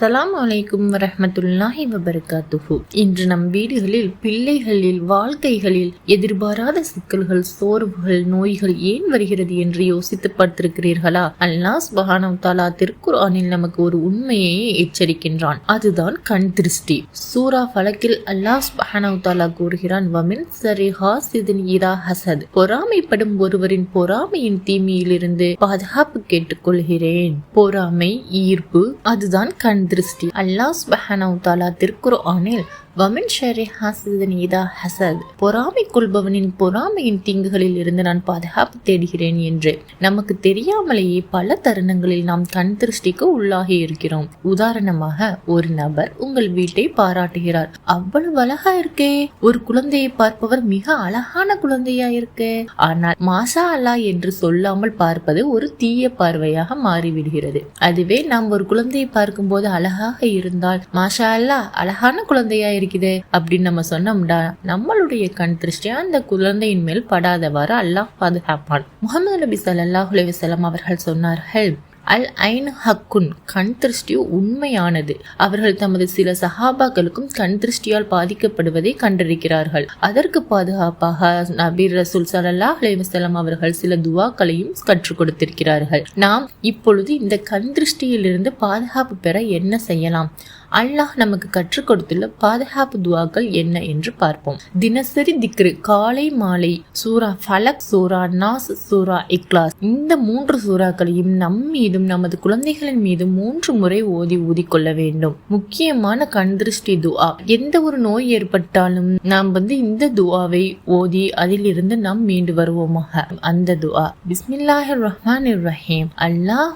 சலாம் அலைக்கும் வரஹமத்துல்லாஹி வபரகாத்துஹு. இன்று நம் வீடுகளில் பிள்ளைகளில் வாழ்க்கைகளில் எதிர்பாராத சிக்கல்கள் சோர்வுகள் நோய்கள் ஏன் வருகிறது என்று யோசித்து பார்த்திருக்கிறீர்களா? அல்லாஹ் சுபஹானவ் தாலா திருக்குர்ஆனில் நமக்கு ஒரு உண்மையை எச்சரிக்கின்றான். அதுதான் கண் திருஷ்டி. சூரா ஃபலக்கில் அல்லாஹ் சுபஹானவ் தாலா கூறுகிறான் வமின் சரி ஹாசிதின் இரா ஹசத். பொறாமைப்படும் ஒருவரின் பொறாமையின் தீமையிலிருந்து பாதுகாப்பு கேட்டுக்கொள்கிறேன். பொறாமை ஈர்ப்பு அதுதான் கண் திருஷ்டி. அல்லாஹ் சுபஹானஹு தஆலா திருக்குர்ஆனில் வமின் ஷரி ஹாசிதன் இதா ஹசத். பொறாமை கொள்பவனின் பொறாமையின் தீங்குகளில் இருந்து நான் பாதுகாப்பு தேடுகிறேன் என்று. நமக்கு தெரியாமலேயே பல தருணங்களில் நாம் கண் திருஷ்டிக்கு உள்ளாகி இருக்கிறோம். உதாரணமாக ஒரு நபர் உங்கள் வீட்டை பாராட்டுகிறார். அவ்வளவு அழகா இருக்கே. ஒரு குழந்தையை பார்ப்பவர் மிக அழகான குழந்தையா இருக்கு. ஆனால் மாசா அல்லா என்று சொல்லாமல் பார்ப்பது ஒரு தீய பார்வையாக மாறிவிடுகிறது. அதுவே நாம் ஒரு குழந்தையை பார்க்கும்போது அழகாக இருந்தால் மாஷா அல்லா அழகான குழந்தையா இருக்குது அப்படின்னு நம்ம சொன்னோம்டா நம்மளுடைய கண் திருஷ்டி அந்த குழந்தையின் மேல் படாதவாறு அல்லாஹ் பாதுகாப்பான். முகமது நபி சல்லாஹ் அலைவசலம் அவர்கள் சொன்னார்கள் அல் ஐன் ஹக்குன் கண் திருஷ்டி உண்மையானது. அவர்கள் தமது சில சஹாபாக்களுக்கும் கண் திருஷ்டியால் பாதிக்கப்படுவதை கண்டிருக்கிறார்கள் அதற்கு பாதுகாப்பாக நபீர் ரசூல் சலல்லா அலைவசலம் அவர்கள் சில துவாக்களையும் கற்றுக் கொடுத்திருக்கிறார்கள். நாம் இப்பொழுது இந்த கண் திருஷ்டியிலிருந்து பாதுகாப்பு பெற என்ன செய்யலாம்? அல்லாஹ் நமக்கு கற்றுக் கொடுத்துள்ள பாதுகாப்பு துவாக்கள் என்ன என்று பார்ப்போம். தினசரி திக்ரு காலை மாலை சூரா ஃபலக் சூரா நாஸ் சூரா இக்லாஸ். இந்த மூன்று சூறாக்களையும் நம் மீதும் நமது குழந்தைகளின் மீதும் மூன்று முறை ஓதி ஊதிக்கொள்ள வேண்டும். முக்கியமான கண் திருஷ்டி துவா. எந்த ஒரு நோய் ஏற்பட்டாலும் நாம் வந்து இந்த துவாவை ஓதி அதிலிருந்து நாம் மீண்டு வருவோமாக. அந்த துவா. பிஸ்மில்லாஹிர் ரஹ்மான் ரஹீம். அல்லாஹ்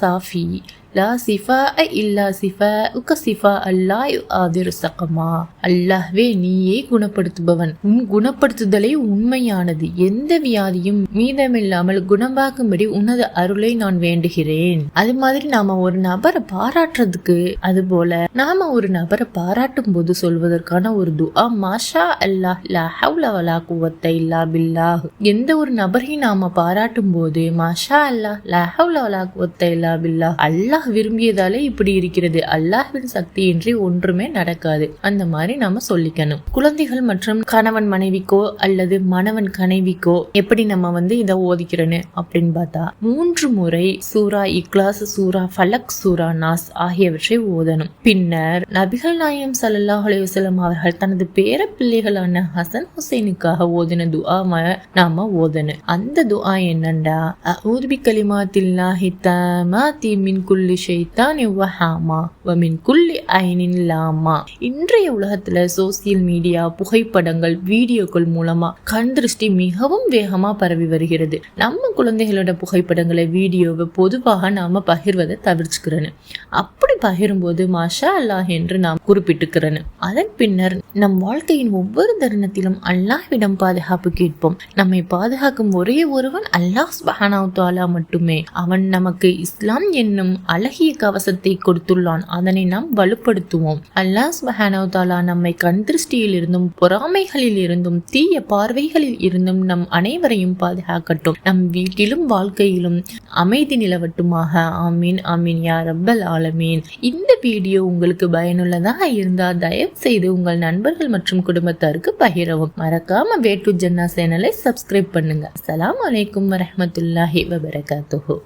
சாஃபி. லா சிஃபா இல்லா சிஃபா உக்க சிஃபா அல்லா ஆதிர் சகமா அல்லாஹ்வே நீயே குணப்படுத்துபவன். உன் குணப்படுத்துதலே உண்மையானது. எந்த வியாதியும் மீதமில்லாமல் குணமாக்கும்படி உனது அருளை நான் வேண்டுகிறேன். அது மாதிரி நாம ஒரு நபரை பாராட்டுறதுக்கு அது போல நாம ஒரு நபரை பாராட்டும் போது சொல்வதற்கான ஒரு துஆ மாஷா அல்லாஹ் லா ஹவுல வலா குவத்த இல்லா பில்லாஹ். எந்த ஒரு நபரையும் நாம பாராட்டும் போது மாஷா அல்லாஹ் லா ஹவுல வலா குவத்த இல்லா பில்லாஹ். அல்லாஹ் அல்லாஹ் விரும்பியதாலே இப்படி இருக்கிறது. அல்லாஹ்வின் சக்தியின்றி ஒன்றுமே நடக்காது. அந்த மாதிரி நாம சொல்லிக்கணும். குழந்தைகள் மற்றும் கணவன் மனைவிக்கோ அல்லது மணவன் கனைவிக்கோ எப்படி நம்ம வந்து இதை ஓதிக்கிறோன்னு அப்படின்னு பார்த்தா மூன்று முறை சூரா இக்லாஸ் சூரா ஃபலக் சூரா நாஸ் ஆகியவற்றை ஓதணும். பின்னர் நபிகள் நாயம் சல்லாஹ் அலைவசலம் அவர்கள் தனது பேர பிள்ளைகளான ஹசன் ஹுசைனுக்காக ஓதின துஆவை நாம ஓதணும். அந்த துஆ என்னண்டா? ஊதுபி கலிமாத்தில்லாஹி தமாத்தி மின் குல்லி குல்லி ஷெய்தான் வஹாமா வமின் குல்லி ஐனின் லாமா. இன்றைய உலகத்துல சோசியல் மீடியா புகைப்படங்கள் வீடியோக்கள் மூலமா கண் திருஷ்டி மிகவும் வேகமா பரவி வருகிறது. நம்ம குழந்தைகளோட புகைப்படங்களை வீடியோவை பொதுவாக நாம பகிர்வதை தவிர்த்துக்கிறேன்னு. அப்படி பகிரும்போது மாஷா அல்லாஹ் என்று நாம் குறிப்பிட்டுக்கிறேன். அதன் பின்னர் நம் வாழ்க்கையின் ஒவ்வொரு தருணத்திலும் அல்லாஹ்விடம் பாதுகாப்பு கேட்போம். நம்மை பாதுகாக்கும் ஒரே ஒருவன் அல்லாஹ் சுபஹானா மட்டுமே. அவன் நமக்கு இஸ்லாம் என்னும் அழகிய கவசத்தை கொடுத்துள்ளான். அதனை நாம் வலுப்படுத்துவோம். அல்லாஹ் சுபஹானவதாலா நம்மை கண் திருஷ்டியில் இருந்தும் பொறாமைகளில் இருந்தும் தீய பார்வைகளில் இருந்தும் நம் அனைவரையும் பாதுகாக்கட்டும். நம் வீட்டிலும் வாழ்க்கையிலும் அமைதி நிலவட்டுமாக. ஆமீன் ஆமீன் யா ரப்பல் ஆலமீன். இந்த வீடியோ உங்களுக்கு பயனுள்ளதாக இருந்தால் தயவு செய்து உங்கள் நண்பர்கள் மற்றும் குடும்பத்தாருக்கு பகிரவும். மறக்காம வேட்டு ஜன்னா சேனலை சப்ஸ்கிரைப் பண்ணுங்க. அலாம் வலைக்கம் வரமத்துல்லாஹி வபரகாத்துஹூ.